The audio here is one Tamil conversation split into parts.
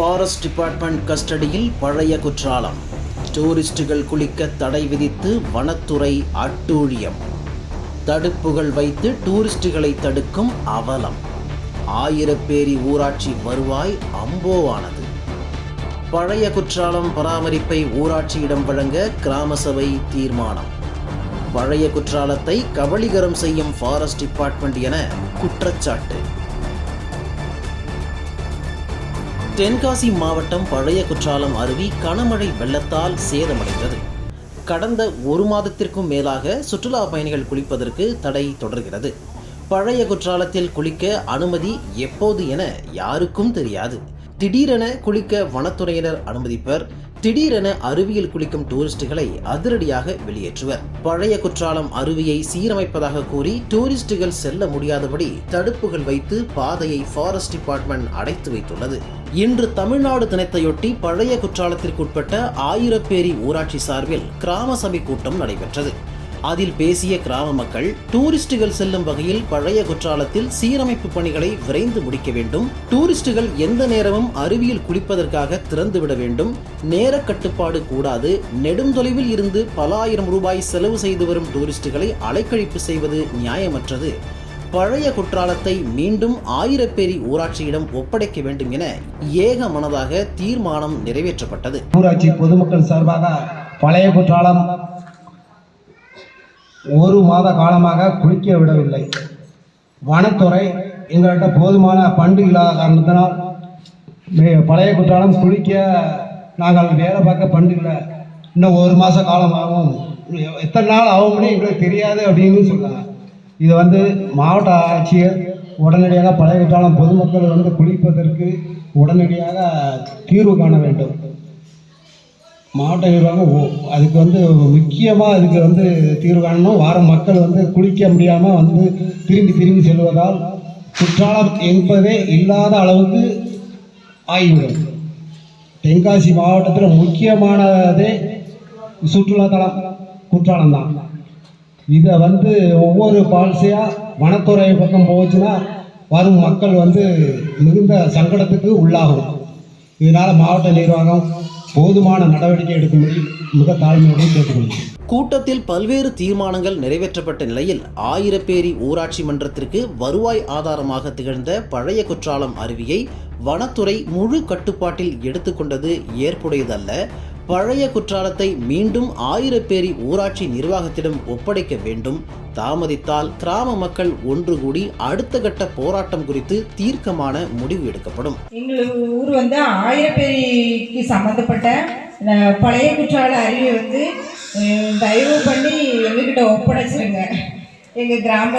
ஃபாரஸ்ட் டிபார்ட்மெண்ட் கஸ்டடியில் பழைய குற்றாலம். டூரிஸ்டுகள் குளிக்க தடை விதித்து வனத்துறை அட்டூழியம். தடுப்புகள் வைத்து டூரிஸ்டுகளை தடுக்கும் அவலம். ஆயிரப்பேரி ஊராட்சி வருவாய் அம்போவானது. பழைய குற்றாலம் பராமரிப்பை ஊராட்சியிடம் வழங்க கிராம சபை தீர்மானம். பழைய குற்றாலத்தை கபளீகரம் செய்யும் ஃபாரஸ்ட் டிபார்ட்மெண்ட் என குற்றச்சாட்டு. தென்காசி மாவட்டம் பழைய குற்றாலம் அருவி கனமழை வெள்ளத்தால் சேதமடைந்தது. கடந்த ஒரு மாதத்திற்கும் மேலாக சுற்றுலா பயணிகள் குளிப்பதற்கு தடை தொடர்கிறது. பழைய குற்றாலத்தில் குளிக்க அனுமதி எப்போது என யாருக்கும் தெரியாது. திடீரென குளிக்க வனத்துறையினர் அனுமதிப்பர் திடீரென அருவியில் குளிக்கும் டூரிஸ்டுகளை அதிரடியாக வெளியேற்றுவர். பழைய குற்றாலம் அருவியை சீரமைப்பதாக கூறி டூரிஸ்டுகள் செல்ல முடியாதபடி தடுப்புகள் வைத்து பாதையை ஃபாரஸ்ட் டிபார்ட்மெண்ட் அடைத்து வைத்துள்ளது. இன்று தமிழ்நாடு தினத்தையொட்டி பழைய குற்றாலத்திற்குட்பட்ட ஆயிரப்பேரி ஊராட்சி சார்பில் கிராம சபை கூட்டம் நடைபெற்றது. அதில் பேசிய கிராம மக்கள் டூரிஸ்டுகள் செல்லும் வகையில் பழைய குற்றாலத்தில் சீரமைப்பு பணிகளை விரைந்து முடிக்க வேண்டும். டூரிஸ்டுகள் எந்த நேரமும் அருவியில் குளிப்பதற்காக திறந்துவிட வேண்டும். நேர கட்டுப்பாடு கூடாது. நெடுந்தொலைவில் இருந்து பல ஆயிரம் ரூபாய் செலவு செய்து வரும் டூரிஸ்டுகளை அலைக்கழிப்பு செய்வது நியாயமற்றது. பழைய குற்றாலத்தை மீண்டும் ஆயிரப்பேரி ஊராட்சியிடம் ஒப்படைக்க வேண்டும் என ஏக மனதாக தீர்மானம் நிறைவேற்றப்பட்டது. ஊராட்சி பொதுமக்கள் சார்பாக பழைய குற்றாலம் ஒரு மாத காலமாக குளிக்க விடவில்லை. வனத்துறை எங்கள்கிட்ட போதுமான பண்டு இல்லாத காரணத்தினால் மே- பழைய குற்றாலம் குளிக்க நாங்கள் வேலை பார்க்க பண்டு இல்லை. இன்னும் ஒரு மாத காலம் ஆகும் எத்தனை நாள் ஆகும்னு எங்களுக்கு தெரியாது அப்படின்னு சொன்னாங்க இது வந்து மாவட்ட ஆட்சியர் உடனடியாக பழைய குற்றாலம் பொதுமக்கள் வந்து குளிப்பதற்கு உடனடியாக தீர்வு காண வேண்டும். மாவட்ட நிர்வாகம் ஓ- அதுக்கு வந்து முக்கியமாக அதுக்கு வந்து தீர்வு காணணும். வார மக்கள் வந்து குளிக்க முடியாமல் வந்து திரும்பி திரும்பி செல்வதால் குற்றாலம் என்பதே இல்லாத அளவுக்கு ஆகிவிடும். தென்காசி மாவட்டத்தில் முக்கியமானதே சுற்றுலாத்தலம் குற்றாலம் தான். இதை வந்து ஒவ்வொரு பாலிசியாக வனத்துறை பக்கம் போச்சுன்னா வரும் மக்கள் வந்து மிகுந்த சங்கடத்துக்கு உள்ளாகும். இதனால் மாவட்ட நிர்வாகம் போதுமான நடவடிக்கை எடுக்கும்படி மிக தாழ்மையுடன் கேட்டுக்கொள்கிறேன். கூட்டத்தில் பல்வேறு தீர்மானங்கள் நிறைவேற்றப்பட்ட நிலையில் ஆயிரப்பேரி ஊராட்சி மன்றத்திற்கு வருவாய் ஆதாரமாக திகழ்ந்த பழைய குற்றாலம் அருவியை வனத்துறை முழு கட்டுப்பாட்டில் எடுத்துக்கொண்டது ஏற்புடையதல்ல. பழைய குற்றாலத்தை மீண்டும் ஆயிரப்பேரி ஊராட்சி நிர்வாகத்திடம் ஒப்படைக்க வேண்டும். தாமதித்தால் கிராம மக்கள் ஒன்று கூடி அடுத்த கட்ட போராட்டம் குறித்து தீர்க்கமான முடிவு எடுக்கப்படும். எங்களுக்கு ஊர் வந்து ஆயிரப்பேரிக்கு சம்மந்தப்பட்ட பழைய குற்றால அருவியை வந்து தயவு பண்ணி எங்ககிட்ட ஒப்படைச்சிருங்க. எங்கள் கிராம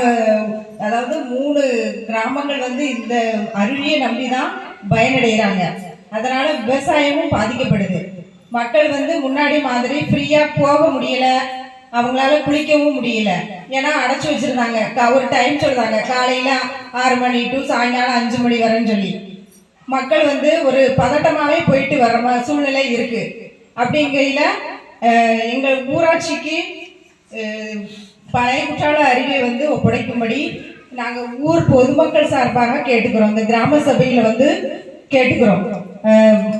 அதாவது மூணு கிராமங்கள் வந்து இந்த அருவியை நம்பி தான் பயனடைகிறாங்க. அதனால விவசாயமும் பாதிக்கப்படுது. மக்கள் வந்து முன்னாடி மாதிரி ஃப்ரீயாக போக முடியல. அவங்களால குளிக்கவும் முடியல. ஏன்னா அடைச்சி வச்சிருந்தாங்க. ஒரு டைம் சொல்றாங்க. காலையில ஆறு மணி டு சாயங்காலம் அஞ்சு மணி வரேன்னு சொல்லி. மக்கள் வந்து ஒரு பதட்டமாவே போயிட்டு வர சூழ்நிலை இருக்கு. அப்படிங்கையில எங்கள் ஊராட்சிக்கு பழைய குற்றால அருவியை வந்து ஒப்படைக்கும்படி நாங்கள் ஊர் பொதுமக்கள் சார்பாக கேட்டுக்கிறோம். இந்த கிராம சபையில் வந்து கேட்டுக்கிறோம்.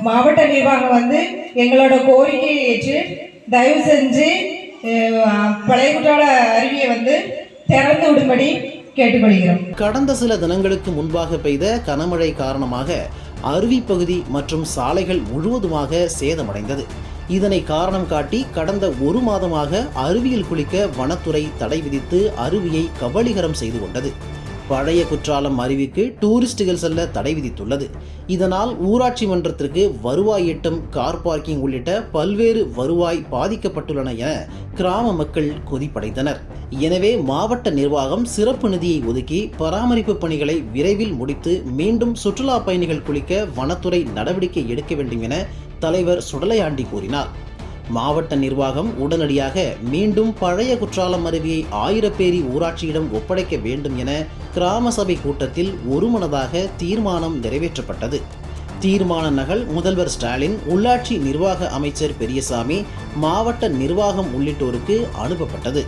மாவட்ட நிர்வாகம் வந்து எங்களோட கோரிக்கையை ஏற்று தயவு செஞ்சு பழைய குற்றால அருவியை வந்து திறந்து விடும்படி கேட்டுக்கொள்கிறோம். கடந்த சில தினங்களுக்கு முன்பாக பெய்த கனமழை காரணமாக அருவி பகுதி மற்றும் சாலைகள் முழுவதுமாக சேதமடைந்தது. இதனை காரணம் காட்டி கடந்த ஒரு மாதமாக அருவியில் குளிக்க வனத்துறை தடை விதித்து அருவியை கபலீகரம் செய்து கொண்டது. பழைய குற்றாலம் அருவிக்கு டூரிஸ்டுகள் செல்ல தடை விதித்துள்ளது. இதனால் ஊராட்சி மன்றத்திற்கு வருவாய் ஈட்டம் கார் பார்க்கிங் உள்ளிட்ட பல்வேறு வருவாய் பாதிக்கப்பட்டுள்ளன என கிராம மக்கள் கொதிப்படைந்தனர். எனவே மாவட்ட நிர்வாகம் சிறப்பு நிதியை ஒதுக்கி பராமரிப்பு பணிகளை விரைவில் முடித்து மீண்டும் சுற்றுலா பயணிகள் குளிக்க வனத்துறை நடவடிக்கை எடுக்க வேண்டும் என தலைவர் சுடலையாண்டி கூறினார். மாவட்ட நிர்வாகம் உடனடியாக மீண்டும் பழைய குற்றாலம் அருவியை ஆயிரப்பேரி ஊராட்சியிடம் ஒப்படைக்க வேண்டும் என கிராம சபை கூட்டத்தில் ஒருமனதாக தீர்மானம் நிறைவேற்றப்பட்டது. தீர்மான நகல் முதல்வர் ஸ்டாலின் உள்ளாட்சி நிர்வாக அமைச்சர் பெரியசாமி மாவட்ட நிர்வாகம் உள்ளிட்டோருக்கு அனுப்பப்பட்டது.